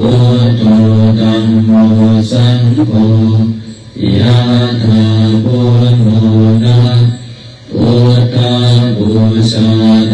พุทโธธัมโมสังโฆยะถาพุโธนะพุทธบูชาธั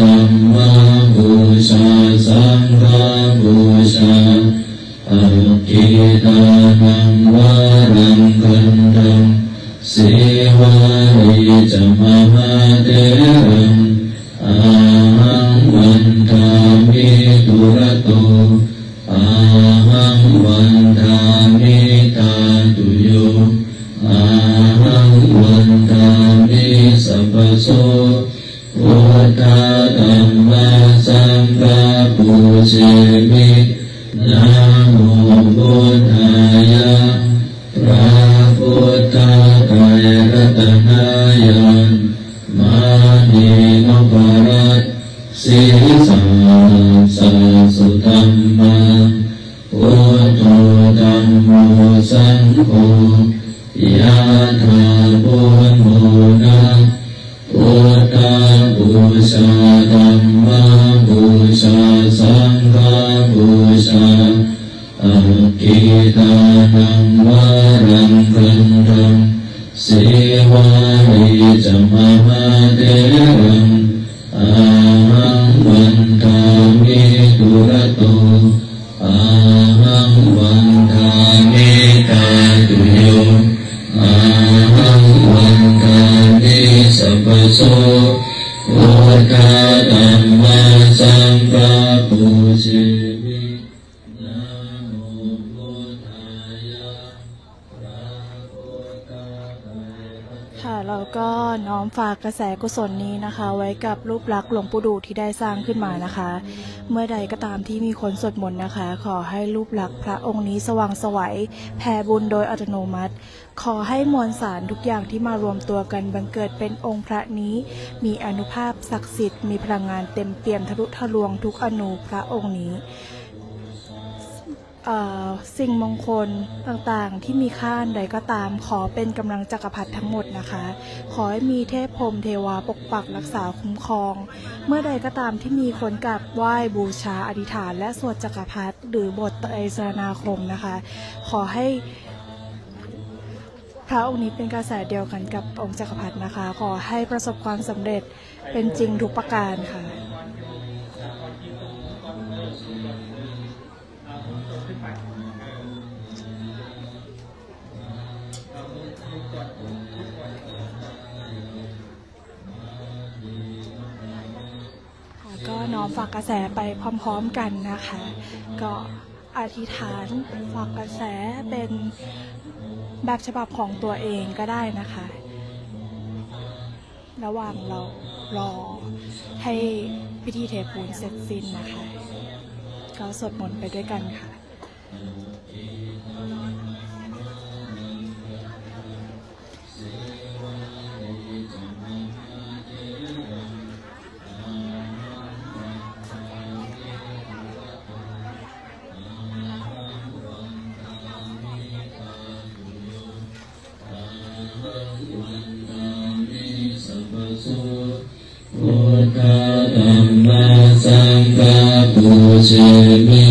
สัพพโลกาตัมมาสังฆะปูเชมิ อมฝากกระแสกุศลนี้นะคะ ไว้กับรูปลักษณ์หลวงปู่ดูที่ได้สร้างขึ้นมานะคะ เมื่อใดก็ตามที่มีคนสวดมนต์นะคะ ขอให้รูปลักษณ์พระองค์นี้สว่างไสวัยแผ่บุญโดยอัตโนมัติ ขอให้มวลสารทุกอย่างที่มารวมตัวกันบังเกิดเป็นองค์พระนี้ มีอนุภาพศักดิ์สิทธิ์มีพลังงานเต็มเปี่ยมทะลุทะลวงทุกอนูพระองค์นี้ สิ่งมงคลต่างๆ ที่มีค่าใดก็ตามขอเป็นกำลังจักรพรรดิทั้งหมดนะคะ ขอให้มีเทพพรมเทวาปกปักรักษาคุ้มครอง เมื่อใดก็ตามที่มีคนกราบไหว้บูชาอธิษฐาน และสวดจักรพรรดิหรือบทไตรสรณาคมนะคะ ขอให้พระองค์นี้เป็นกระแสเดียวกันกับองค์จักรพรรดินะคะ ขอให้ประสบความสำเร็จเป็นจริงทุกประการค่ะ ฝากกระแสไปพร้อมๆกันนะคะ ก็อธิษฐานฝากกระแสเป็นแบบฉบับของตัวเองก็ได้นะคะ ระหว่างเรารอให้พิธีเทปูนเสร็จสิ้นนะคะ ก็สวดมนต์ไปด้วยกันค่ะ ปู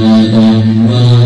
Adam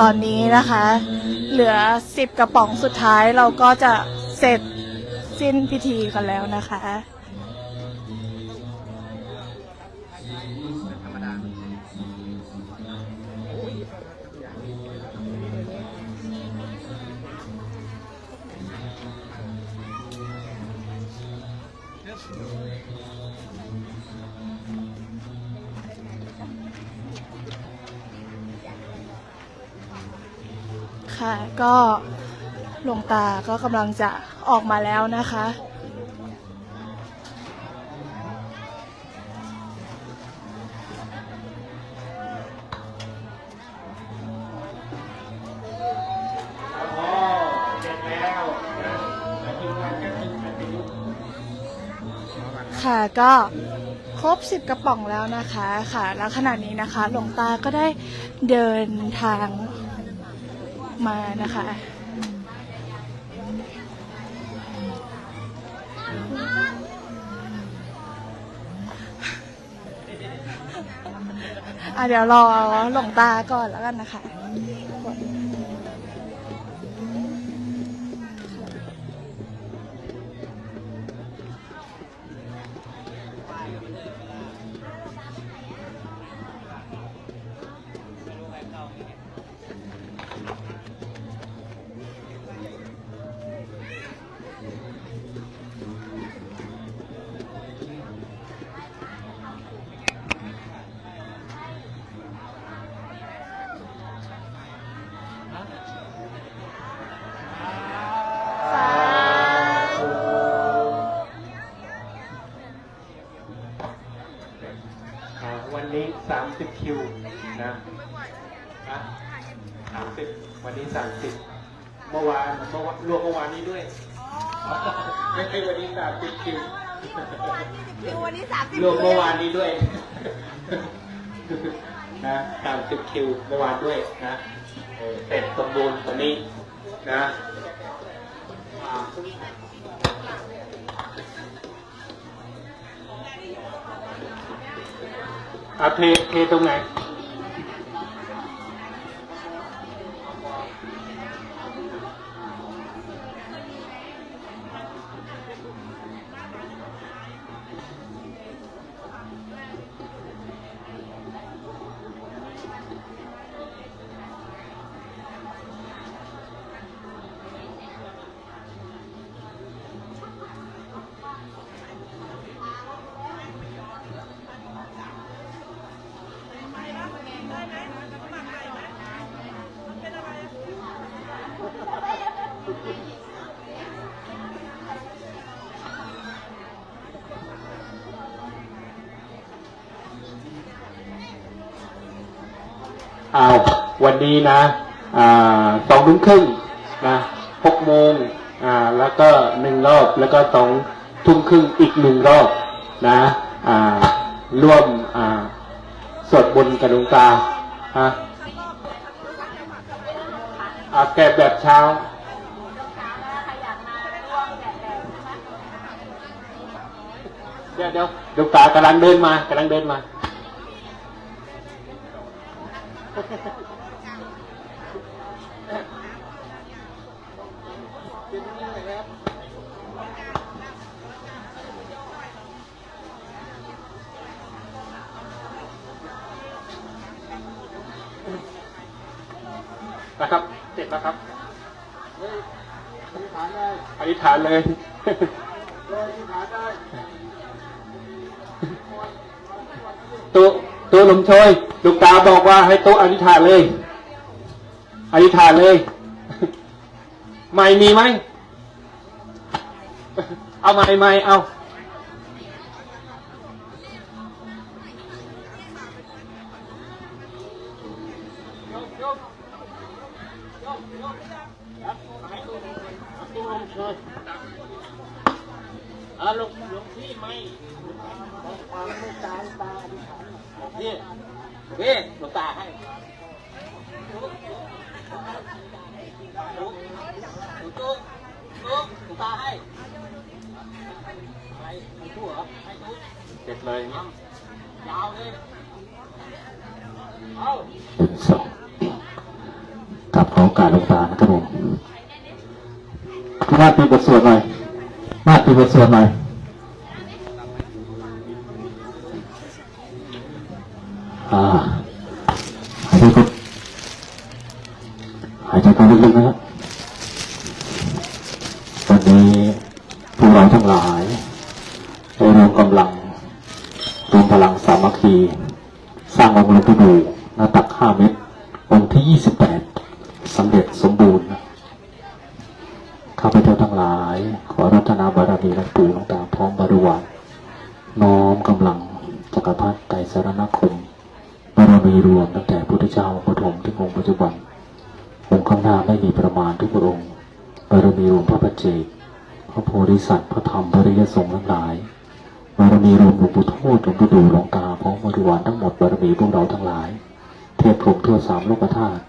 ตอนนี้นะคะ เหลือสิบกระป๋องสุดท้ายเราก็จะเสร็จสิ้นพิธีกันแล้วนะคะ ค่ะ ก็หลวงตาก็กำลังจะออกมาแล้วนะคะ ค่ะก็ครบสิบกระป๋องแล้วนะคะค่ะ แล้วขณะนี้นะคะ หลวงตาก็ได้เดินทาง มานะคะ อะเดี๋ยวรอหลวงตาก่อนแล้วกันนะคะ 30วันนี้30เมื่อวานเมื่อวานรวมเมื่อวานนี้ด้วยไม่ใช่วันนี้30คิววันนี้สามสิบรวมเมื่อวานนี้ด้วยนะ30คิวเมื่อวานด้วยนะเออเสร็จสมบูรณ์ตอนนี้นะอ่าอาเทเทตรงไหน เอาวันนี้นะสองทุ่มครึ่งนะหกโมงอ่าแล้วก็หนึ่งรอบแล้วก็สองทุ่มครึ่งอีกหนึ่งรอบนะอ่าร่วมอ่าสวดบนกับหลวงตาฮะอาแก่แบบเช้าเดี๋ยวเดี๋ยวหลวงตากำลังเดินมากำลังเดินมา นะครับเสร็จแล้วครับอธิษฐานเลยตัว ตัวหลวงชอยลูกตาบอกว่าให้โต๊ะอธิษฐานเลย อธิษฐานเลย ไม่มีไหม เอาไม่ไม่เอาอาหลวงหลวงพี่ไม่ความเมตตาตาอธิษฐาน นี่นี่หลวงตาให้ตุ๊กตุ๊กตุ๊กหลวงตาให้อะไรให้ตู้เหรอให้ตู้เสร็จเลยยาวเลยเอาสองกับขอโอกาสหลวงตานะครับผมมาตีบทสวดหน่อยมาตีบทสวดหน่อย อ่าหาย ใจก็หายใจเข้าลึกๆนะครับวันนี้พวกเราทั้งหลายได้รวมกำลังรวมพลังสามัคคี สร้างองค์หลวงปู่ดูหน้าตักห้าเมตรองค์ที่ยี่สิบแปดสำเร็จสมบูรณ์ ข้าพเจ้าทั้งหลาย ขอรัตนาบารมีหลวงปู่หลวงตาพร้อมบริวารน้อมกำลังจักรพรรดิไตรสรณคมบาร มีรวมตั้งแต่พุทธเจ้าองค์ปฐมถึงองค์ปัจจุบัน องค์ข้างหน้าไม่มีประมาณทุกพระองค์บารมีรวมพระปัจเจกพระโพธิสัตว์พระธรรมพระริยสงฆ์ทั้งหลายบารมีรวมหลวงปู่โทษหลวงปู่ดูหลวงตาพร้อมบริวารทั้งหมดบารมีพวกเราทั้งหลาย เทพพรหมทั่วสามโลกธาตุ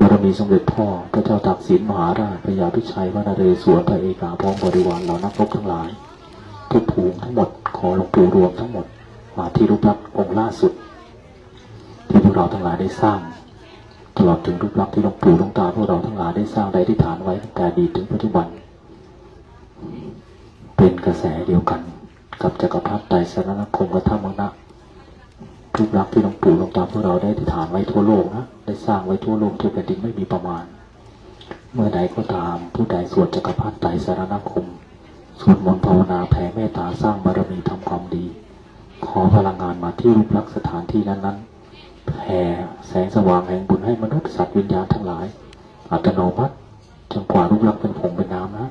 บารมีสมเด็จพ่อพระเจ้าตากสินมหาราชพระยาพิชัยวรรณเรศวรพระเอกาพร้อมบริวารเหล่านักรบทั้งหลายทุกผูงทั้งหมดขอหลวงปู่รวมทั้งหมดมาที่รูปลักษณ์องค์ล่าสุด ที่พวกเราทั้งหลายได้สร้าง ตลอดถึงรูปลักษณ์ที่หลวงปู่หลวงตาพวกเราทั้งหลายได้สร้างได้ที่ฐานไว้ตั้งแต่ดีถึงปัจจุบัน เป็นกระแสเดียวกัน กับจักรพรรดิไตรสรณคมกับท่ามังนะรูปลักษณ์ที่หลวงปู่หลวงตาพวกเราได้ที่ฐานไว้ทั่วโลกนะได้สร้างไว้ทั่วโลกทั่วแผ่นดินไม่มีประมาณ เมื่อใดก็ตามผู้ใดสวดจักรพรรดิไตรสรณคมสวดมนต์ภาวนาแผ่เมตตาสร้างบารมีทำความดี ขอพลังงานมาที่รูปลักษณ์สถานที่นั้นๆ แผ่แสงสว่างแห่งบุญให้มนุษย์สัตว์วิญญาณทั้งหลาย อัตโนมัติจนกว่ารูปลักษณ์เป็นผงเป็นน้ำนะ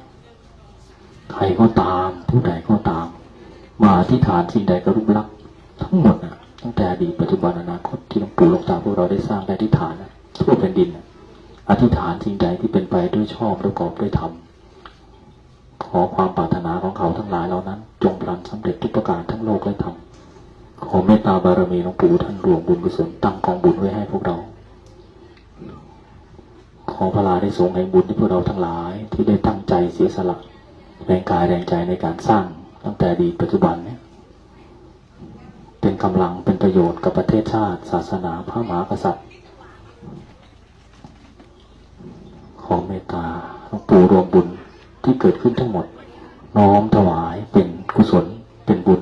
ใครก็ตามผู้ใดก็ตาม มาอธิษฐานสิ่งใดก็รูปลักษณ์ทั้งหมดนะตั้งแต่อดีตปัจจุบันอนาคตที่หลวงปู่หลวงตาพวกเราได้สร้างได้อธิษฐานนะทั่วแผ่นดินนะอธิษฐานสิ่งใดที่เป็นไปด้วยชอบด้วยกอบด้วยธรรมขอความปรารถนาของเขาทั้งหลายเหล่านั้น จงพลันสำเร็จทุกประการทั้งโลกและธรรม ขอเมตตาบารมีหลวงปู่ท่านรวมบุญกุศลตั้งกองบุญไว้ให้พวกเรา ขอพระลาได้สงแห่งบุญที่พวกเราทั้งหลายที่ได้ตั้งใจเสียสละแรงกายแรงใจในการสร้างตั้งแต่อดีตปัจจุบันเนี่ยเป็นกำลังเป็นประโยชน์กับประเทศชาติ ศาสนาพระมหากษัตริย์ ขอเมตตาหลวงปู่รวมบุญที่เกิดขึ้นทั้งหมด น้อมถวายเป็นกุศลเป็นบุญ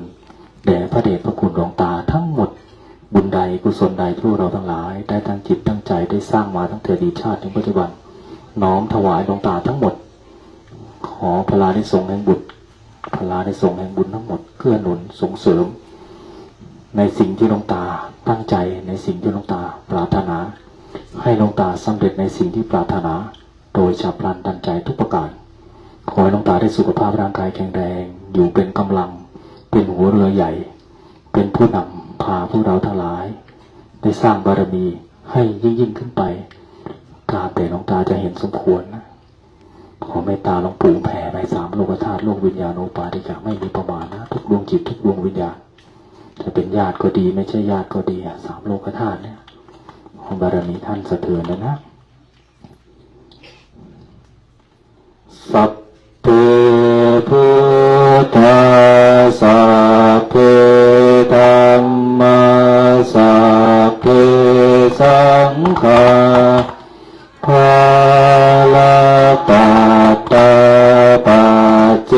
แด่พระเดชพระคุณหลวงตาทั้งหมด บุญใดกุศลใดที่เราทั้งหลาย ได้ตั้งจิตตั้งใจได้สร้างมาตั้งแต่อดีตชาติถึงปัจจุบัน น้อมถวายหลวงตาทั้งหมด ขอพระลาได้ทรงแห่งบุตรพระลาได้ทรงแห่งบุญทั้งหมดเกื้อหนุนส่งเสริม ในสิ่งที่หลวงตาตั้งใจในสิ่งที่หลวงตาปรารถนา ให้หลวงตาสำเร็จในสิ่งที่ปรารถนา โดยฉับพลันดันใจทุกประการขอให้หลวงตาได้สุขภาพร่างกายแข็งแรง อยู่เป็นกำลัง เป็นหัวเรือใหญ่ เป็นผู้นำพาพวกเราทั้งหลาย ได้สร้างบารมีให้ยิ่งยิ่งขึ้นไปตาแต่หลวงตาจะเห็นสมควรนะขอเมตตาหลวงปู่แผ่ในสามโลกธาตุโลกวิญญาณโอปาติกะไม่มีประมาณนะทุกดวงจิตทุกดวงวิญญาณจะเป็นญาติก็ดีไม่ใช่ญาติก็ดีสามโลกธาตุเนี่ยขอบารมีท่านสะเทือนนะนะสัพเพพุทธาสั สังฆาภาลตาตตาปัจเจ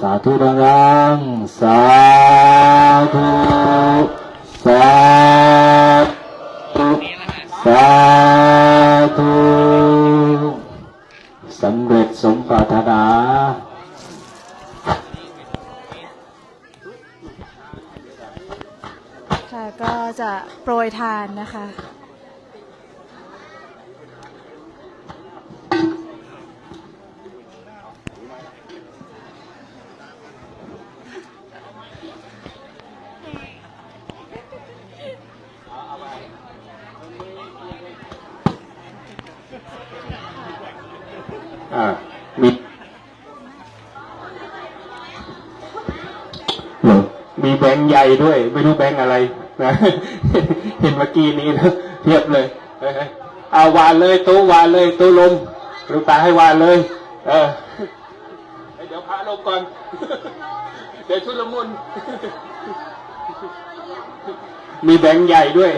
สาธุดังสาธุ สาธุ สาธุ สำเร็จสมปรารถนา ค่ะก็จะโปรยทานนะคะ อ่ามี มีแบงค์ใหญ่ด้วย ไม่รู้แบงค์อะไรนะเห็นเมื่อกี้นี้นะเทียบเลยเอาวานเลยตู้วานเลยตู้ลมลูกตาให้วานเลย เออเดี๋ยวพระลงก่อน เดี๋ยวชุดละมุนมีแบงค์ใหญ่ด้วย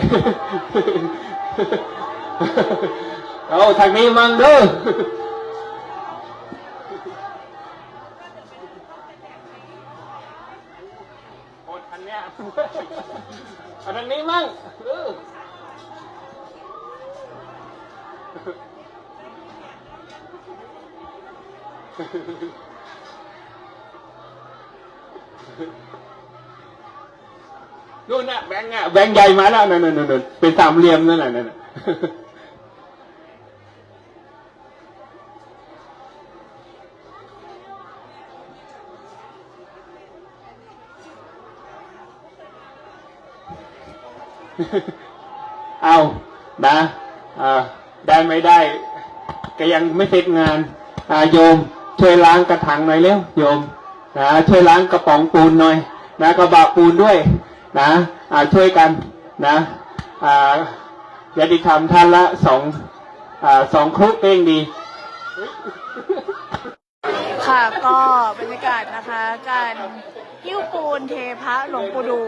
เอาทางนี้มั่งเด้อ โอดอันเนี้ย อันนั้นนี้มั่งเออ นู่นน่ะแบงค์อะแบงค์ใหญ่มาแล้วนั่นนั่นนั่นเป็นสามเหลี่ยมนั่นน่ะนั่นเอานะอ่าได้ไม่ได้ ก็ยังไม่เสร็จงานอ่าโยม ช่วยล้างกระถางหน่อยเร็วโยมนะช่วยล้างกระป๋องปูนหน่อยนะกระบะปูนด้วยนะอ่าช่วยกันนะอ่าญาติธรรมท่านละสองอ่าสองครุเองดี ค่ะก็บรรยากาศนะคะ การหิ้วปูนเทพระหลวงปู่ดู